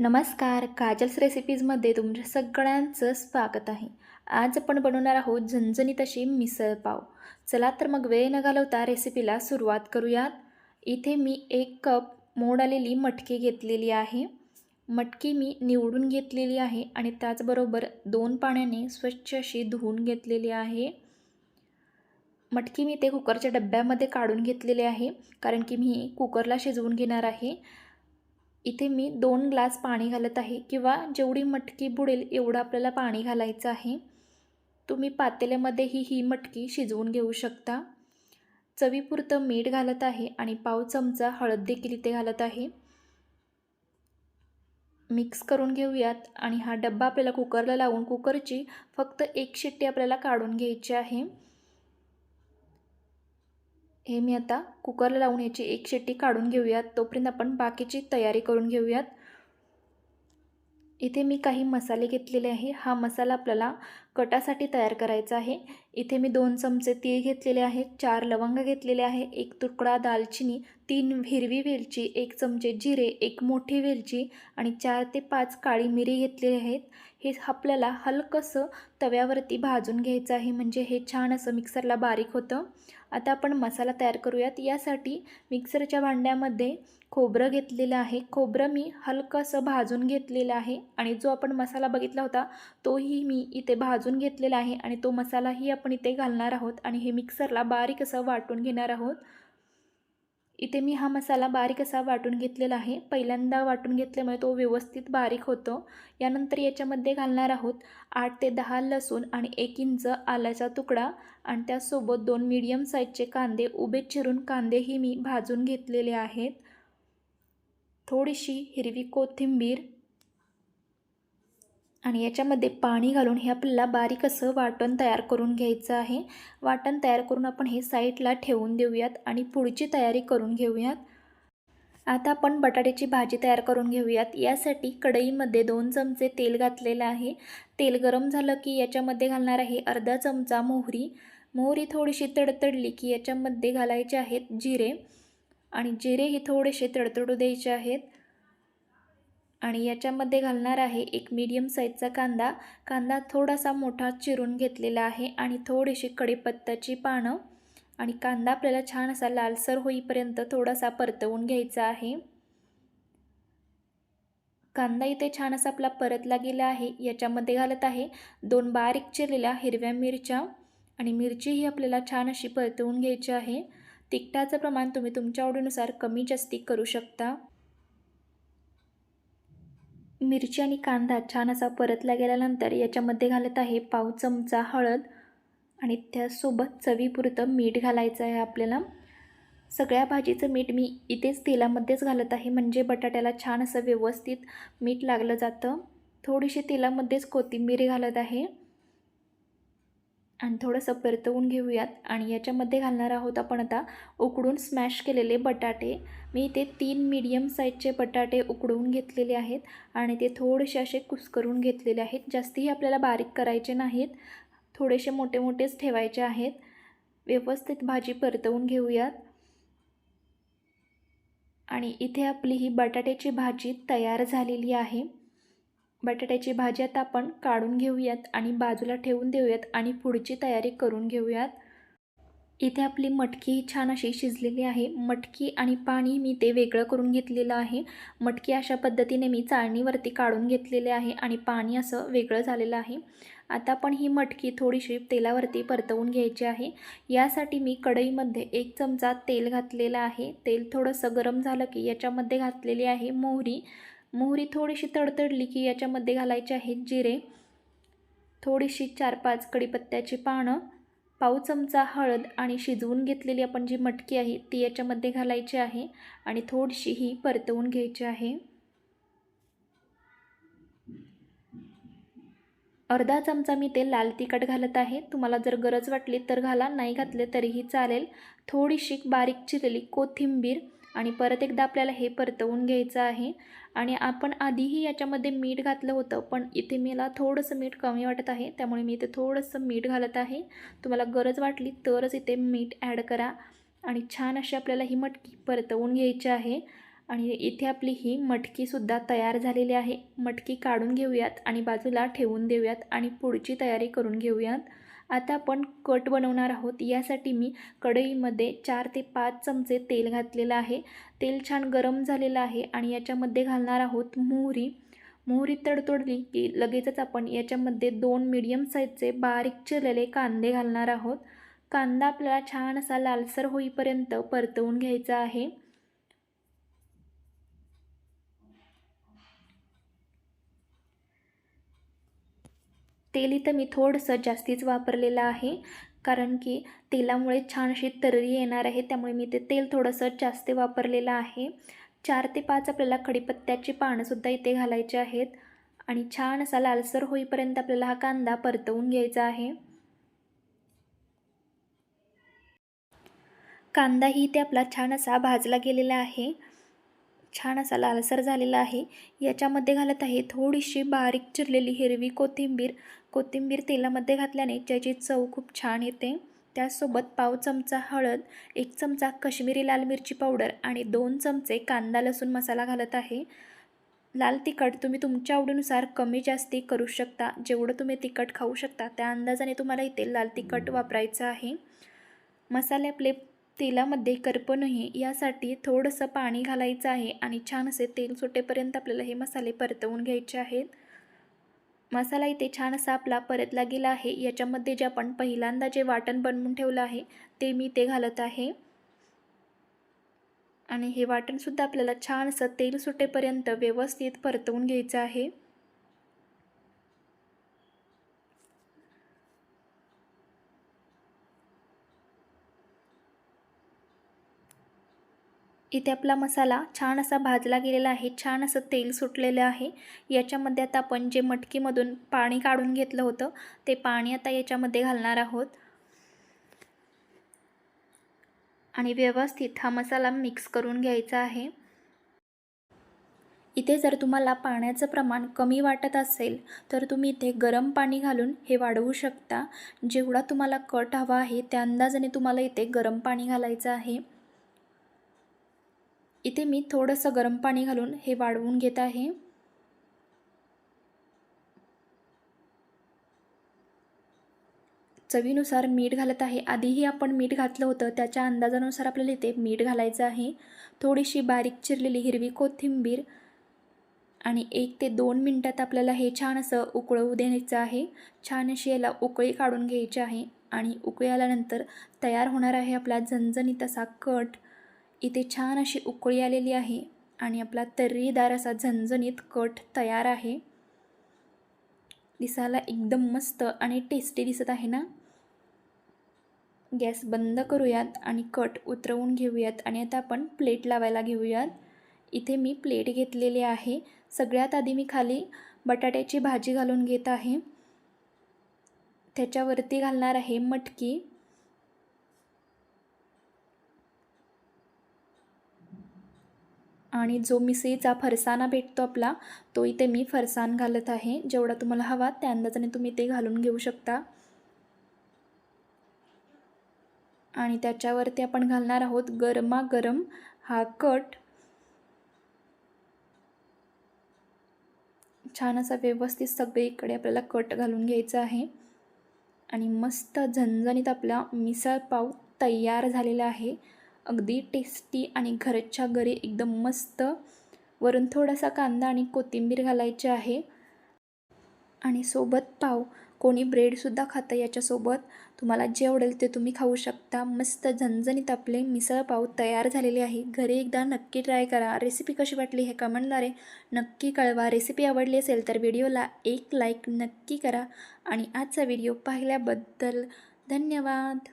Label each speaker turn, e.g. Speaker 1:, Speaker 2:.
Speaker 1: नमस्कार काजल्स रेसिपीजमध्ये तुमच्या सगळ्यांचं स्वागत आहे. आज आपण बनवणार आहोत झणझणीत अशी मिसळ पाव. चला तर मग वेळ न घालवता रेसिपीला सुरुवात करूयात. इथे मी एक कप मोड आलेली मटकी घेतलेली आहे. मटकी मी निवडून घेतलेली आहे आणि त्याचबरोबर दोन पाण्याने स्वच्छ अशी धुवून घेतलेली आहे. मटकी मी ते कुकरच्या डब्यामध्ये काढून घेतलेले आहे कारण की मी कुकरला शिजवून घेणार आहे. इथे मी दोन ग्लास पाणी घालत आहे किंवा जेवढी मटकी बुडेल एवढं आपल्याला पाणी घालायचं आहे. तुम्ही पातेल्यामध्येही ही मटकी शिजवून घेऊ शकता. चवीपुरतं मीठ घालत आहे आणि पाव चमचा हळद देखील इथे घालत आहे. मिक्स करून घेऊयात आणि हा डब्बा आपल्याला कुकरला लावून कुकरची फक्त एक शिट्टी आपल्याला काढून घ्यायची आहे. हे मी आता कुकरला लावून ह्याची एक शेट्टी काढून घेऊयात. तोपर्यंत आपण बाकीची तयारी करून घेऊयात. इथे मी काही मसाले घेतलेले आहे. हा मसाला आपल्याला कटासाठी तयार करायचा आहे. इथे मी दोन चमचे तीळ घेतलेले आहेत चार लवंग घेतलेले आहे एक तुकडा दालचिनी तीन हिरवी वेलची एक चमचे जिरे एक मोठी वेलची आणि चार ते पाच काळी मिरी घेतलेली आहेत. हे आपल्याला हलकंसं तव्यावरती भाजून घ्यायचं आहे म्हणजे हे छान असं मिक्सरला बारीक होतं. आता आपण मसाला तयार करूयात. यासाठी मिक्सरच्या भांड्यामध्ये खोबरं घेतलेलं आहे. खोबरं मी हलकंसं भाजून घेतलेलं आहे आणि जो आपण मसाला बघितला होता तोही मी इथे भाज भाजून घेतलेला आहे आणि तो मसालाही आपण इथे घालणार आहोत आणि हे मिक्सरला बारीक असं वाटून घेणार आहोत. इथे मी हा मसाला बारीक असा वाटून घेतलेला आहे. पहिल्यांदा वाटून घेतल्यामुळे तो व्यवस्थित बारीक होतो. यानंतर याच्यामध्ये घालणार आहोत आठ ते दहा लसूण आणि एक इंच आल्याचा तुकडा आणि त्यासोबत दोन मीडियम साईजचे कांदे उभे चिरून कांदेही मी भाजून घेतलेले आहेत. थोडीशी हिरवी कोथिंबीर आणि याच्यामध्ये पाणी घालून हे आपल्याला बारीक असं वाटण तयार करून घ्यायचं आहे. वाटण तयार करून आपण हे साईडला ठेवून देऊयात आणि पुढची तयारी करून घेऊयात. आता आपण बटाट्याची भाजी तयार करून घेऊयात. यासाठी कढईमध्ये दोन चमचे तेल घातलेलं आहे. तेल गरम झालं की याच्यामध्ये घालणार आहे अर्धा चमचा मोहरी. मोहरी थोडीशी तडतडली की याच्यामध्ये घालायचे आहेत जिरे. आणि जिरे हे थोडेसे तडतडू द्यायचे आहेत. आणि याच्यामध्ये घालणार आहे एक मीडियम साईजचा कांदा. कांदा थोडासा मोठा चिरून घेतलेला आहे आणि थोडीशी कढीपत्त्याची पानं. आणि कांदा आपल्याला छान असा लालसर होईपर्यंत थोडासा परतवून घ्यायचा आहे. कांदा इथे छान असा आपला परतला गेला आहे. याच्यामध्ये घालत आहे दोन बारीक चिरलेल्या हिरव्या मिरच्या. आणि मिरचीही आपल्याला छान अशी परतवून घ्यायची आहे. तिखटाचं प्रमाण तुम्ही तुमच्या आवडीनुसार कमी जास्ती करू शकता. मिरची आणि कांदा छान असा परतला गेल्यानंतर याच्यामध्ये घालत आहे पाव चमचा हळद आणि त्यासोबत चवीपुरतं मीठ घालायचं आहे आपल्याला. सगळ्या भाजीचं मीठ मी इथेच तेलामध्येच घालत आहे म्हणजे बटाट्याला छान असं व्यवस्थित मीठ लागलं जातं. थोडीशी तेलामध्येच कोथिंबीर घालत आहे. आणि थोडंसं परतवून घेऊयात. आणि याच्यामध्ये घालणार आहोत आपण आता उकडून स्मॅश केलेले बटाटे. मी ते तीन मीडियम साईजचे बटाटे उकडवून घेतलेले आहेत आणि ते थोडेसे असे कुस्करून घेतलेले आहेत. जास्तीही आपल्याला बारीक करायचे नाहीत. थोडेसे मोठे मोठेच ठेवायचे आहेत. व्यवस्थित भाजी परतवून घेऊयात. आणि इथे आपली ही बटाट्याची भाजी तयार झालेली आहे. बटाट्याची भाजी आता आपण काढून घेऊयात आणि बाजूला ठेवून देऊयात आणि पुढची तयारी करून घेऊयात. इथे आपली मटकी छान अशी शिजलेली आहे. मटकी आणि पाणी मी ते वेगळं करून घेतलेलं आहे. मटकी अशा पद्धतीने मी चाळणीवरती काढून घेतलेले आहे आणि पाणी असं वेगळं झालेलं आहे. आता पण ही मटकी थोडीशी तेलावरती परतवून घ्यायची आहे. यासाठी मी कढईमध्ये एक चमचा तेल घातलेलं आहे. तेल थोडंसं गरम झालं की याच्यामध्ये घातलेली आहे मोहरी. मोहरी थोडीशी तडतडली की याच्यामध्ये घालायचे आहेत जिरे. थोडीशी चार पाच कडीपत्त्याची पानं पाव चमचा हळद आणि शिजवून घेतलेली आपण जी मटकी आहे ती याच्यामध्ये घालायची आहे आणि थोडीशी ही परतवून घ्यायची आहे. अर्धा चमचा मी ते लाल तिखट घालत आहे. तुम्हाला जर गरज वाटली तर घाला नाही घातले तरीही चालेल. थोडीशी बारीक चिरलेली कोथिंबीर आणि परत एकदा आपल्याला हे परतवून घ्यायचं आहे. आणि आपण आधीही याच्यामध्ये मीठ घातलं होतं पण इथे मला थोडंसं मीठ कमी वाटत आहे त्यामुळे मी इथे थोडंसं मीठ घालत आहे. तुम्हाला गरज वाटली तरच इथे मीठ ॲड करा. आणि छान अशी आपल्याला ही मटकी परतवून घ्यायची आहे. आणि इथे आपली ही मटकीसुद्धा तयार झालेली आहे. मटकी काढून घेऊयात आणि बाजूला ठेवून देऊयात आणि पुढची तयारी करून घेऊयात. आता आपण कट बनवणार आहोत. यासाठी मी कढईमध्ये चार ते पाच चमचे तेल घातलेलं आहे. तेल छान गरम झालेलं आहे आणि याच्यामध्ये घालणार आहोत मोहरी. मोहरी तडतोडली की लगेचच आपण याच्यामध्ये दोन मीडियम साईजचे बारीक चिरलेले कांदे घालणार आहोत. कांदा आपल्याला छान असा लालसर होईपर्यंत परतवून घ्यायचा आहे. तेल इथं मी थोडंसं जास्तीच वापरलेलं आहे कारण की तेलामुळे छान अशी तर्री येणार आहे त्यामुळे मी ते तेल थोडंसं जास्त वापरलेलं आहे. चार ते पाच आपल्याला कढीपत्त्याची पानंसुद्धा इथे घालायचे आहेत आणि छान असा लालसर होईपर्यंत आपल्याला हा कांदा परतवून घ्यायचा आहे. कांदाही इथे आपला छान असा भाजला गेलेला आहे. छान असा लालसर झालेला आहे. याच्यामध्ये घालत आहे थोडीशी बारीक चिरलेली हिरवी कोथिंबीर कोथिंबीर तेलामध्ये घातल्याने ज्याची चव खूप छान येते. त्यासोबत पाव चमचा हळद एक चमचा कश्मीरी लाल मिरची पावडर आणि दोन चमचे कांदा लसूण मसाला घालत आहे. लाल तिखट तुम्ही तुमच्या आवडीनुसार कमी जास्ती करू शकता. जेवढं तुम्ही तिखट खाऊ शकता त्या अंदाजाने तुम्हाला इथे लाल तिखट वापरायचं आहे. मसाले आपले तेलामध्ये करपणही यासाठी थोडंसं पाणी घालायचं आहे आणि छान असे तेल सुटेपर्यंत आपल्याला हे मसाले परतवून घ्यायचे आहेत. मसाला इथे छान असा आपला परतला गेला आहे. याच्यामध्ये जे आपण पहिल्यांदा जे वाटण बनवून ठेवलं आहे ते मी ते घालत आहे. आणि हे वाटणसुद्धा आपल्याला छान असं तेल सुटेपर्यंत व्यवस्थित परतवून घ्यायचं आहे. इथे आपला मसाला छान असा भाजला गेलेला आहे. छान असं तेल सुटलेलं आहे. याच्यामध्ये आता आपण जे मटकीमधून पाणी काढून घेतलं होतं ते पाणी आता याच्यामध्ये घालणार आहोत. आणि व्यवस्थित हा मसाला मिक्स करून घ्यायचा आहे. इथे जर तुम्हाला पाण्याचं प्रमाण कमी वाटत असेल तर तुम्ही इथे गरम पाणी घालून हे वाढवू शकता. जेवढा तुम्हाला कट हवा आहे त्या अंदाजाने तुम्हाला इथे गरम पाणी घालायचं आहे. इथे मी थोडंसं गरम पाणी घालून हे वाढवून घेत आहे. चवीनुसार मीठ घालत आहे. आधीही आपण मीठ घातलं होतं. त्याच्या अंदाजानुसार आपल्याला इथे मीठ घालायचं आहे. थोडीशी बारीक चिरलेली हिरवी कोथिंबीर आणि एक ते दोन मिनटात आपल्याला हे छान असं उकळवू द्यायचं आहे. छान अशी याला उकळी काढून घ्यायची आहे आणि उकळी आल्यानंतर तयार होणार आहे आपला झणझणीत असा कट. इथे छान अशी उकळी आलेली आहे आणि आपला तर्रीदार असा झणझणीत कट तयार आहे. दिसायला एकदम मस्त आणि टेस्टी दिसत आहे ना? गॅस बंद करूयात आणि कट उतरवून घेऊयात आणि आता आपण प्लेट लावायला घेऊयात. इथे मी प्लेट घेतलेली आहे. सगळ्यात आधी मी खाली बटाट्याची भाजी घालून घेत आहे. त्याच्यावरती घालणार आहे मटकी. आणि जो मिसळीचा फरसाणा भेटतो आपला तो इथे मी फरसाण घालत आहे. जेवढा तुम्हाला हवा त्या अंदाजाने तुम्ही ते घालून घेऊ शकता. आणि त्याच्यावरती आपण घालणार आहोत गरमागरम हा कट. छान असा व्यवस्थित सगळीकडे आपल्याला कट घालून घ्यायचा आहे. आणि मस्त झणझणीत आपला मिसळ पाव तयार झालेला आहे. अगदी टेस्टी आणि घरच्या घरी एकदम मस्त. वरून थोडासा कांदा आणि कोथिंबीर घालायची आहे. आणि सोबत पाव. कोणी ब्रेडसुद्धा खातं याच्यासोबत. तुम्हाला जे आवडेल ते तुम्ही खाऊ शकता. मस्त झणझणीत आपले मिसळ पाव तयार झालेले आहे. घरी एकदा नक्की ट्राय करा. रेसिपी कशी वाटली हे कमेंटद्वारे नक्की कळवा. रेसिपी आवडली असेल तर व्हिडिओला एक लाईक नक्की करा. आणि आजचा व्हिडिओ पाहिल्याबद्दल धन्यवाद.